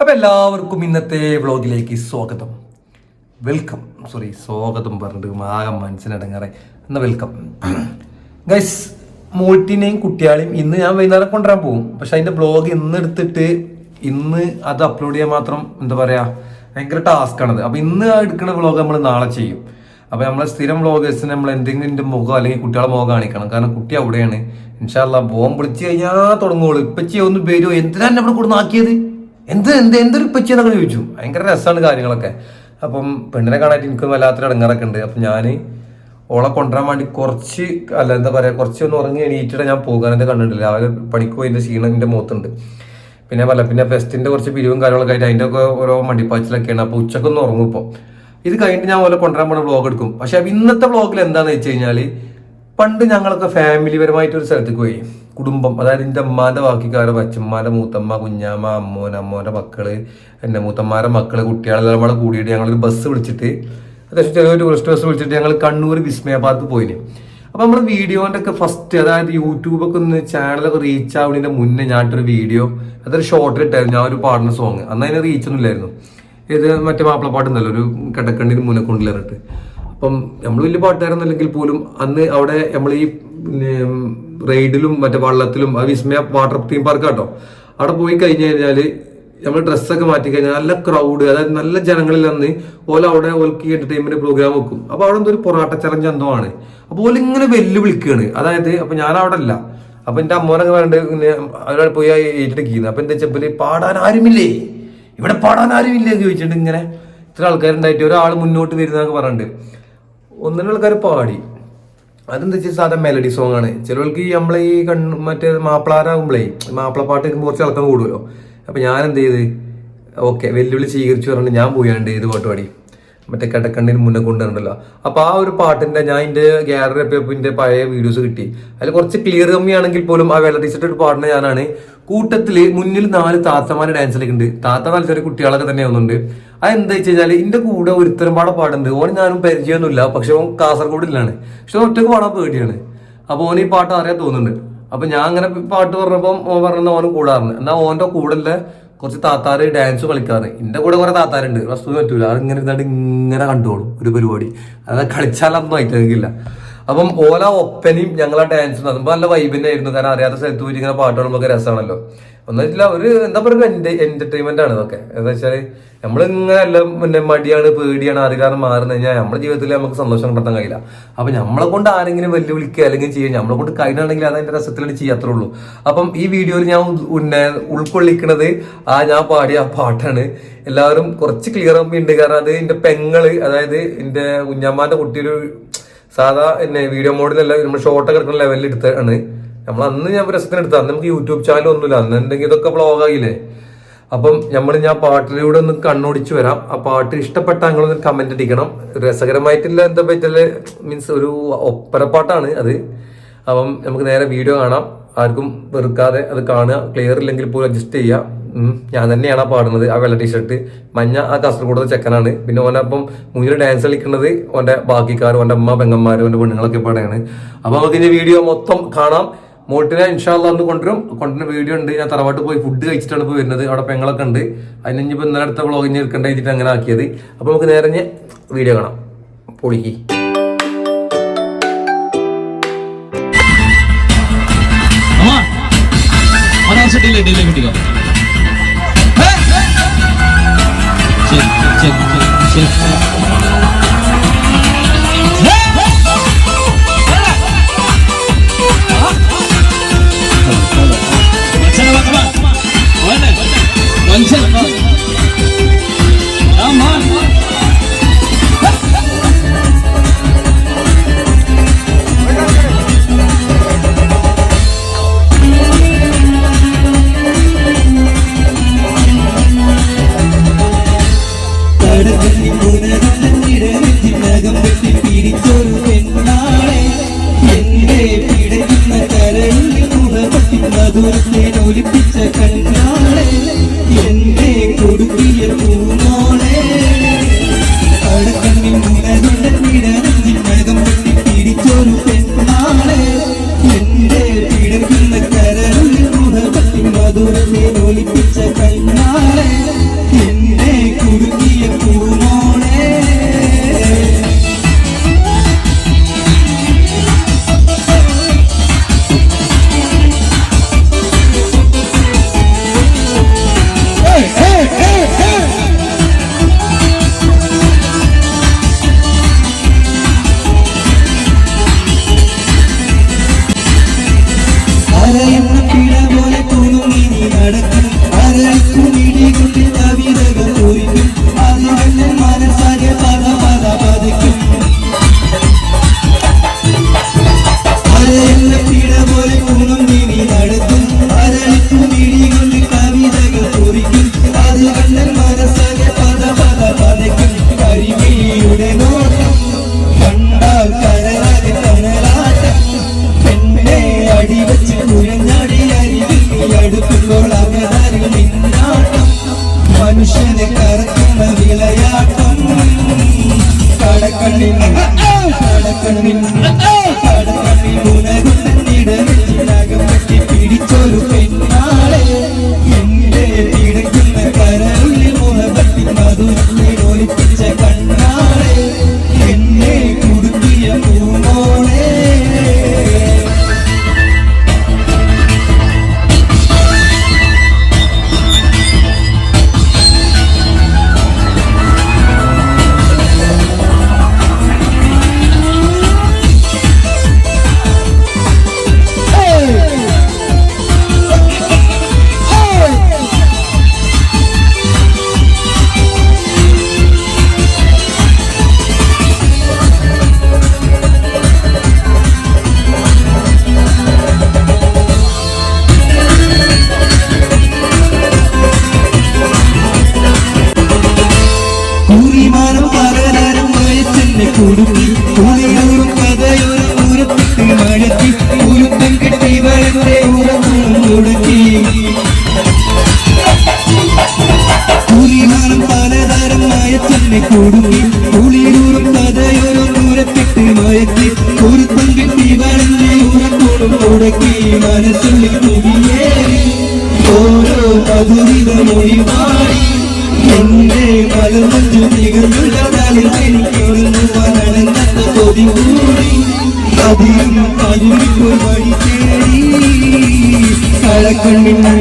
അപ്പൊ എല്ലാവർക്കും ഇന്നത്തെ വ്ളോഗിലേക്ക് സ്വാഗതം. വെൽക്കം. സോറി സ്വാഗതം പറഞ്ഞിട്ട് ആകെ മനസ്സിനടങ്ങാറെ എന്നാ വെൽക്കം. ഗൈസ് മൂട്ടിനെയും കുട്ടിയാളെയും ഇന്ന് ഞാൻ വൈകുന്നേരം കൊണ്ടുവരാൻ പോകും. പക്ഷെ അതിന്റെ ബ്ലോഗ് ഇന്ന് എടുത്തിട്ട് ഇന്ന് അത് അപ്ലോഡ് ചെയ്യാൻ മാത്രം എന്താ പറയാ ഭയങ്കര ടാസ്ക് ആണത്. അപ്പൊ ഇന്ന് എടുക്കുന്ന ബ്ലോഗ് നമ്മൾ നാളെ ചെയ്യും. അപ്പൊ നമ്മളെ സ്ഥിരം വ്ളോഗേഴ്സിന് നമ്മൾ എന്തെങ്കിലും മുഖം അല്ലെങ്കിൽ കുട്ടികളെ മുഖം കാണിക്കണം. കാരണം കുട്ടി അവിടെയാണ്. ഇൻഷാല്ല ബോം വിളിച്ച് കഴിഞ്ഞാൽ തുടങ്ങുള്ളൂ. ഇപ്പച്ചി ഒന്ന് വരുമോ എന്തിനാ നമ്മുടെ കൂടെ നാക്കിയത് എന്ത് എന്ത് എന്തൊരു ഇപ്പച്ചി എന്നൊക്കെ ചോദിച്ചു. ഭയങ്കര രസമാണ് കാര്യങ്ങളൊക്കെ. അപ്പം പെണ്ണിനെ കാണാനായിട്ട് എനിക്ക് വല്ലാത്തൊരു ഇടങ്ങാറൊക്കെ ഉണ്ട്. അപ്പം ഞാൻ ഓളെ കൊണ്ടുവരാൻ വേണ്ടി കുറച്ച് അല്ല എന്താ പറയാ കുറച്ച് ഒന്ന് ഉറങ്ങി എണീറ്റിട്ട് ഞാൻ പോകാൻ എന്റെ കണ്ടിട്ടില്ല രാവിലെ പണിക്ക് പോയി എന്റെ ക്ഷീണം മുഖത്തുണ്ട്. പിന്നെ പല പിന്നെ ഫെസ്റ്റിന്റെ കുറച്ച് പിരിവും കാര്യങ്ങളൊക്കെ ആയിട്ട് അതിന്റെ ഒക്കെ ഓരോ മണ്ടിപ്പാച്ചിലൊക്കെയാണ്. അപ്പൊ ഉച്ചക്കൊന്ന് ഉറങ്ങും ഇപ്പോൾ ഇത് കഴിഞ്ഞിട്ട് ഞാൻ ഓലെ കൊണ്ടുവരാൻ പോണ വ്ളോഗ് എടുക്കും. പക്ഷെ ഇന്നത്തെ വ്ളോഗിൽ എന്താന്ന് വെച്ച് കഴിഞ്ഞാൽ പണ്ട് ഞങ്ങളൊക്കെ ഫാമിലി പരമായിട്ട് ഒരു സ്ഥലത്തേക്ക് പോയി. കുടുംബം അതായത് എന്റെ അമ്മാന്റെ ബാക്കിക്കാരും അച്ഛന്മാരെ മൂത്തമ്മ കുഞ്ഞാമ്മ അമ്മോൻ അമ്മോന്റെ മക്കൾ എന്റെ മൂത്തമ്മാരെ മക്കൾ കുട്ടികളെല്ലാം കൂടെ കൂടിയിട്ട് ഞങ്ങളൊരു ബസ് വിളിച്ചിട്ട് അത്യാവശ്യം ചെറിയൊരു ടൂറിസ്റ്റ് ബസ് വിളിച്ചിട്ട് ഞങ്ങൾ കണ്ണൂർ വിസ്മയ പാർക്ക് പോയിന്. അപ്പൊ നമ്മുടെ വീഡിയോന്റെ ഒക്കെ ഫസ്റ്റ് അതായത് യൂട്യൂബൊക്കെ ഒന്ന് ചാനലൊക്കെ റീച്ച് ആവുന്നതിന്റെ മുന്നേ ഞാനൊരു വീഡിയോ അതൊരു ഷോർട്ട് ഇട്ടായിരുന്നു. ഞാൻ ഒരു പാടുന്ന സോങ് അന്ന് അതിന് റീച്ചൊന്നും ഇല്ലായിരുന്നു. ഇത് മറ്റേ മാപ്പിളപ്പാട്ട് ഉണ്ടല്ലോ ഒരു കിടക്കണ്ണിന് മുന്നേ കൊണ്ടിലിറിട്ട്. അപ്പം നമ്മൾ വലിയ പാട്ടുകാരൊന്നുമില്ലെങ്കിൽ പോലും അന്ന് അവിടെ നമ്മൾ ഈ റെയ്ഡിലും മറ്റേ വള്ളത്തിലും ആ വിസ്മയ വാട്ടർ തീം പാർക്ക് കേട്ടോ. അവിടെ പോയി കഴിഞ്ഞു കഴിഞ്ഞാൽ നമ്മൾ ഡ്രസ്സൊക്കെ മാറ്റി കഴിഞ്ഞാൽ നല്ല ക്രൗഡ് അതായത് നല്ല ജനങ്ങളിൽ അന്ന് ഓല അവിടെ ഓൽക്ക് എന്റർടൈൻമെന്റ് പ്രോഗ്രാം വെക്കും. അപ്പൊ അവിടെ ഒരു പൊറാട്ട ചലഞ്ച് എന്തോ ആണ്. അപ്പൊ ഓല ഇങ്ങനെ വെല്ലുവിളിക്കുകയാണ് അതായത് അപ്പൊ ഞാൻ അവിടെ അല്ല അപ്പൊ എന്റെ അമ്മോനൊക്കെ വേണ്ട അവിടെ പോയി ഏറ്റെടുക്കുന്നത് അപ്പൊ എന്താ വെച്ചാൽ പാടാൻ ആരുമില്ലേ? ഇവിടെ പാടാൻ ആരും എന്ന് ചോദിച്ചിട്ട് ഇങ്ങനെ. ഇത്ര ആൾക്കാരുണ്ടായിട്ട് ഒരാൾ മുന്നോട്ട് വരുന്നതൊക്കെ പറഞ്ഞിട്ട് ഒന്നിനും ആൾക്കാർ പാടി. അതെന്താ വെച്ചാൽ സാധാ മെലഡി സോങ് ആണ്. ചിലവർക്ക് ഈ നമ്മളെ ഈ കണ്ണ് മറ്റേ മാപ്പിളാരാകുമ്പോഴേ മാപ്പിളപ്പാട്ട് കേൾക്കുമ്പോൾ കുറച്ച് ആൾക്കാർ കൂടുമല്ലോ അപ്പൊ ഞാൻ എന്ത് ചെയ്ത് ഓക്കെ വെല്ലുവിളി സ്വീകരിച്ചു പറഞ്ഞിട്ട് ഞാൻ പോയാണ്ട് ഇത് പാട്ട് പാടി. മറ്റേ കിടക്കണ്ണിന് മുന്നേ കൊണ്ടുവരണ്ടല്ലോ അപ്പൊ ആ ഒരു പാട്ടിന്റെ ഞാൻ എന്റെ ഗ്യാലറി എപ്പിന്റെ പഴയ വീഡിയോസ് കിട്ടി. അതിൽ കുറച്ച് ക്ലിയർ കമ്മിയാണെങ്കിൽ പോലും ആ വെള്ള ഒരു പാടുന്ന ഞാനാണ്. കൂട്ടത്തിൽ മുന്നിൽ നാല് താത്തമാര് ഡാൻസ് കളിക്കുന്നുണ്ട്. താത്ത നല്ല ചെറിയ കുട്ടികളൊക്കെ തന്നെ ഒന്നുണ്ട് അത് എന്താ വെച്ച് കഴിഞ്ഞാൽ എന്റെ കൂടെ ഒരുത്തരം പാടെ പാടുന്നുണ്ട്. ഓൻ ഞാനും പരിചയമൊന്നുമില്ല. പക്ഷെ ഓൻ കാസർഗോഡിലാണ്. പക്ഷെ ഒറ്റയ്ക്ക് പാടാൻ പേടിയാണ്. അപ്പൊ ഓൻ ഈ പാട്ട് അറിയാൻ തോന്നുന്നുണ്ട്. അപ്പൊ ഞാൻ അങ്ങനെ പാട്ട് പറഞ്ഞപ്പോ ഓൻ പറഞ്ഞ ഓന് കൂടാറുണ്ട് എന്നാ ഓന്റെ കൂടെ കുറച്ച് താത്താർ ഡാൻസ് കളിക്കാറ്. എന്റെ കൂടെ കുറെ താത്താരുണ്ട്. വസ്തു പറ്റൂല. അത് ഇങ്ങനെ ഇരുന്നിട്ട് ഇങ്ങനെ കണ്ടോളും ഒരു പരിപാടി. അത് കളിച്ചാലൊന്നും ആയിട്ടില്ല അപ്പം ഓല ഒപ്പനയും ഞങ്ങളെ ഡാൻസ് അതുമ്പോ നല്ല വൈബ് ആയിരുന്നു കാരണം അറിയാത്ത സ്ഥലത്ത് പോയിട്ട് ഇങ്ങനെ പാട്ട് പാടുമ്പോൾ രസമാണല്ലോ. ഒന്നുമില്ല ഒരു എന്താ പറയുക എന്റർടൈൻമെന്റ് ആണ് ഇതൊക്കെ. എന്താ വെച്ചാൽ നമ്മളിങ്ങനെ എല്ലാം പിന്നെ മടിയാണ് പേടിയാണ് അറിയാതെ മാറുന്ന കഴിഞ്ഞാൽ നമ്മുടെ ജീവിതത്തിൽ നമുക്ക് സന്തോഷം കണ്ടെത്താൻ കഴിയില്ല. അപ്പൊ നമ്മളെ കൊണ്ട് ആരെങ്കിലും വെല്ലുവിളിക്കുക അല്ലെങ്കിൽ ചെയ്യുക നമ്മളെ കൊണ്ട് കഴിഞ്ഞാണെങ്കിൽ അത് അതിന്റെ രസത്തിലാണ് ചെയ്യാത്രേ ഉള്ളൂ. അപ്പം ഈ വീഡിയോയിൽ ഞാൻ ഉൾക്കൊള്ളിക്കുന്നത് ആ ഞാൻ പാടിയ ആ പാട്ടാണ്. എല്ലാവരും കുറച്ച് ക്ലിയർ ഉണ്ട്. കാരണം അത് എന്റെ പെങ്ങൾ അതായത് എന്റെ കുഞ്ഞമ്മാന്റെ കുട്ടിയൊരു സാധാ എന്നെ വീഡിയോ മോഡിലല്ല നമ്മൾ ഷോർട്ടൊക്കെ എടുക്കുന്ന ലെവലിൽ എടുത്താണ്. നമ്മൾ അന്ന് ഞാൻ രസത്തിന് എടുത്ത അന്ന് നമുക്ക് യൂട്യൂബ് ചാനൽ ഒന്നുമില്ല. അന്ന് എന്തെങ്കിലും ഇതൊക്കെ ബ്ലോഗ് അപ്പം നമ്മൾ ഞാൻ പാട്ടിലൂടെ ഒന്ന് കണ്ണോടിച്ചു വരാം. ആ പാട്ട് ഇഷ്ടപ്പെട്ട നിങ്ങളൊന്ന് കമന്റ് അടിക്കണം രസകരമായിട്ടില്ല എന്താ പറ്റൽ മീൻസ് ഒരു ഒപ്പരപ്പാട്ടാണ് അത്. അപ്പം നമുക്ക് നേരെ വീഡിയോ കാണാം. ആർക്കും വെറുക്കാതെ അത് കാണുക. ക്ലിയർ ഇല്ലെങ്കിൽ പോലും അഡ്ജസ്റ്റ് ചെയ്യുക ഉം. ഞാൻ തന്നെയാണ് പാടുന്നത്. ആ വെള്ള ടീഷർട്ട് മഞ്ഞ ആ കാസർഗോഡത്തെ ചെക്കനാണ്. പിന്നെ ഓനപ്പം മുന്നിൽ ഡാൻസ് കളിക്കുന്നത് ഓന്റെ ബാക്കിക്കാർ ഓന്റെ അമ്മ പെങ്ങന്മാർ ഓന്റെ പെണ്ണുങ്ങളൊക്കെ പാടെയാണ് അപ്പൊ നമുക്ക് വീഡിയോ മൊത്തം കാണാം. മോട്ടിനെ ഇൻഷാല്ല ഒന്ന് കൊണ്ടുവരും. കൊണ്ടുവരുന്ന വീഡിയോ ഉണ്ട്. ഞാൻ തറവാട്ട് പോയി ഫുഡ് കഴിച്ചിട്ടാണ് ഇപ്പോൾ വരുന്നത്. അവിടെ പെങ്ങളൊക്കെ ഉണ്ട്. അതിന് ഇന്നലെ അടുത്ത വ്ളോഗിന് എടുക്കേണ്ട വെച്ചിട്ട് അങ്ങനെ ആക്കിയത്. അപ്പൊ നമുക്ക് നേരെ വീഡിയോ കാണാം. പൊളിക്ക്. ഡെലിവറി കിട്ടിക്കോ 进进进进进。Good കുടുങ്ങി കുളിരൂറും കഥയോറും ദൂരത്തിട്ട് മയക്കി മുടക്കി മനസ്സുള്ളിൽ കുടിയേറി ഓരോ മധുരിത മൊഴി പാടി എന്റെ മലമഞ്ചു നികന്നുള്ള തലയിൽ എനിക്കൊഴുന്നുവാനടങ്ങാത്ത പൊതി കൂടി അതിലും അതിലും വഴി തേടി കഴക്കണ്ണിന്